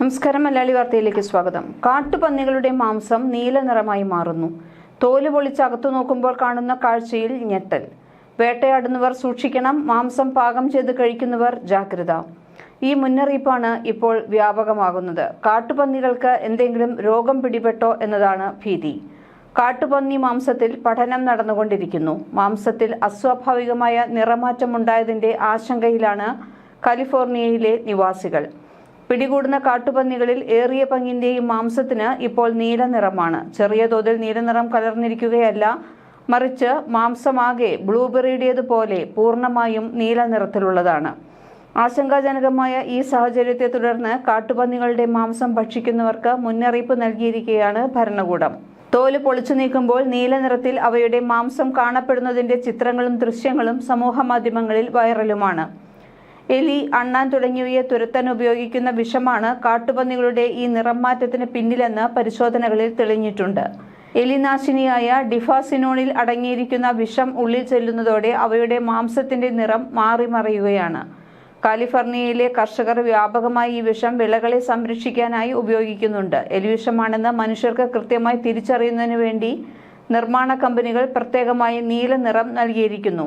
നമസ്കാരം മലയാളി വാർത്തയിലേക്ക് സ്വാഗതം. കാട്ടുപന്നികളുടെ മാംസം നീല നിറമായി മാറുന്നു. തോൽ പൊളിച്ച് അകത്തു നോക്കുമ്പോൾ കാണുന്ന കാഴ്ചയിൽ ഞെട്ടൽ. വേട്ടയാടുന്നവർ സൂക്ഷിക്കണം മാംസം പാകം ചെയ്ത് കഴിക്കുന്നവർ ജാഗ്രത. ഈ മുന്നറിയിപ്പാണ് ഇപ്പോൾ വ്യാപകമാകുന്നത്. കാട്ടുപന്നികൾക്ക് എന്തെങ്കിലും രോഗം പിടിപെട്ടോ എന്നതാണ് ഭീതി. കാട്ടുപന്നി മാംസത്തിൽ പഠനം നടന്നുകൊണ്ടിരിക്കുന്നു. മാംസത്തിൽ അസ്വാഭാവികമായ നിറമാറ്റമുണ്ടായതിന്റെ ആശങ്കയിലാണ് കാലിഫോർണിയയിലെ നിവാസികൾ. പിടികൂടുന്ന കാട്ടുപന്നികളിൽ ഏറിയ പങ്കിന്റെയും മാംസത്തിന് ഇപ്പോൾ നീല നിറമാണ്. ചെറിയ തോതിൽ നീലനിറം കലർന്നിരിക്കുകയല്ല മറിച്ച് മാംസമാകെ ബ്ലൂബെറിയുടേതുപോലെ പൂർണമായും നീല നിറത്തിലുള്ളതാണ്. ആശങ്കാജനകമായ ഈ സാഹചര്യത്തെ തുടർന്ന് കാട്ടുപന്നികളുടെ മാംസം ഭക്ഷിക്കുന്നവർക്ക് മുന്നറിയിപ്പ് നൽകിയിരിക്കുകയാണ് ഭരണകൂടം. തോൽ പൊളിച്ചു നീക്കുമ്പോൾ നീല നിറത്തിൽ അവയുടെ മാംസം കാണപ്പെടുന്നതിന്റെ ചിത്രങ്ങളും ദൃശ്യങ്ങളും സമൂഹ മാധ്യമങ്ങളിൽ വൈറലുമാണ്. എലി അണ്ണാൻ തുടങ്ങിയവയെ തുരത്താൻ ഉപയോഗിക്കുന്ന വിഷമാണ് കാട്ടുപന്നികളുടെ ഈ നിറം മാറ്റത്തിന് പിന്നിലെന്ന് പരിശോധനകളിൽ തെളിഞ്ഞിട്ടുണ്ട്. എലിനാശിനിയായ ഡിഫാസിനോണിൽ അടങ്ങിയിരിക്കുന്ന വിഷം ഉള്ളിൽ ചെല്ലുന്നതോടെ അവയുടെ മാംസത്തിന്റെ നിറം മാറി മറയുകയാണ് കാലിഫോർണിയയിലെ കർഷകർ വ്യാപകമായി ഈ വിഷം വിളകളെ സംരക്ഷിക്കാനായി ഉപയോഗിക്കുന്നുണ്ട്. എലിവിഷമാണെന്ന് മനുഷ്യർക്ക് കൃത്യമായി തിരിച്ചറിയുന്നതിന് വേണ്ടി നിർമ്മാണ കമ്പനികൾ പ്രത്യേകമായി നീല നിറം നൽകിയിരിക്കുന്നു.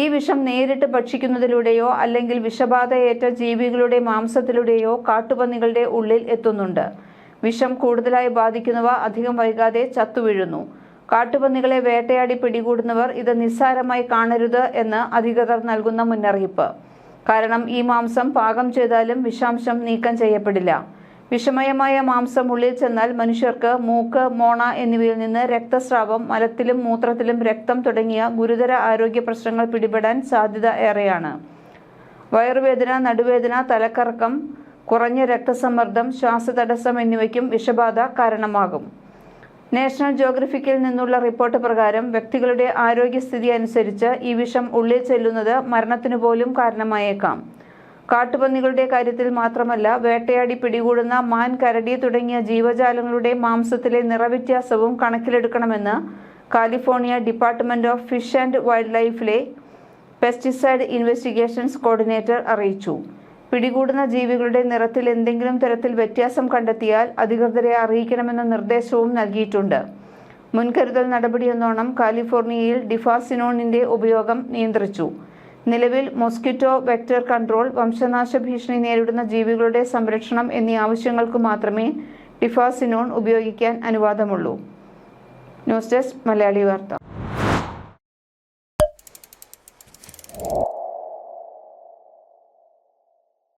ഈ വിഷം നേരിട്ട് ഭക്ഷിക്കുന്നതിലൂടെയോ അല്ലെങ്കിൽ വിഷബാധയേറ്റ ജീവികളുടെ മാംസത്തിലൂടെയോ കാട്ടുപന്നികളുടെ ഉള്ളിൽ എത്തുന്നുണ്ട്. വിഷം കൂടുതലായി ബാധിക്കുന്നവ അധികം വൈകാതെ ചത്തുവീഴുന്നു. കാട്ടുപന്നികളെ വേട്ടയാടി പിടികൂടുന്നവർ ഇത് നിസ്സാരമായി കാണരുത് എന്ന് അധികൃതർ നൽകുന്ന മുന്നറിയിപ്പ്. കാരണം ഈ മാംസം പാകം ചെയ്താലും വിഷാംശം നീക്കം ചെയ്യപ്പെടില്ല. വിഷമയമായ മാംസം ഉള്ളിൽ ചെന്നാൽ മനുഷ്യർക്ക് മൂക്ക് മോണ എന്നിവയിൽ നിന്ന് രക്തസ്രാവം മലത്തിലും മൂത്രത്തിലും രക്തം തുടങ്ങിയ ഗുരുതര ആരോഗ്യ പ്രശ്നങ്ങൾ പിടിപെടാൻ സാധ്യത ഏറെയാണ്. വയറുവേദന നടുവേദന തലക്കറക്കം കുറഞ്ഞ രക്തസമ്മർദ്ദം ശ്വാസതടസ്സം എന്നിവയ്ക്കും വിഷബാധ കാരണമാകും. നാഷണൽ ജോഗ്രഫിക്കിൽ നിന്നുള്ള റിപ്പോർട്ട് പ്രകാരം വ്യക്തികളുടെ ആരോഗ്യസ്ഥിതി അനുസരിച്ച് ഈ വിഷം ഉള്ളിൽ ചെല്ലുന്നത് മരണത്തിനു പോലും കാരണമായേക്കാം. കാട്ടുപന്നികളുടെ കാര്യത്തിൽ മാത്രമല്ല വേട്ടയാടി പിടികൂടുന്ന മാൻ കരടി തുടങ്ങിയ ജീവജാലങ്ങളുടെ മാംസത്തിലെ നിറവ്യത്യാസവും കണക്കിലെടുക്കണമെന്ന് California department of fish and wild ലൈഫിലെ പെസ്റ്റിസൈഡ് ഇൻവെസ്റ്റിഗേഷൻസ് കോർഡിനേറ്റർ അറിയിച്ചു. പിടികൂടുന്ന ജീവികളുടെ നിറത്തിൽ എന്തെങ്കിലും തരത്തിൽ വ്യത്യാസം കണ്ടെത്തിയാൽ അധികൃതരെ അറിയിക്കണമെന്ന നിർദ്ദേശവും നൽകിയിട്ടുണ്ട്. മുൻകരുതൽ നടപടിയെന്നോണം കാലിഫോർണിയയിൽ ഡിഫാസിനോണിന്റെ ഉപയോഗം നിയന്ത്രിച്ചു. നിലവിൽ മോസ്കിറ്റോ വെക്ടർ കൺട്രോൾ വംശനാശ ഭീഷണി നേരിടുന്ന ജീവികളുടെ സംരക്ഷണം എന്നീ ആവശ്യങ്ങൾക്ക് മാത്രമേ ഡിഫാസിനോൺ ഉപയോഗിക്കാൻ അനുവാദമുള്ളൂ. ന്യൂസ് ഡെസ്ക് മലയാളി വാർത്ത.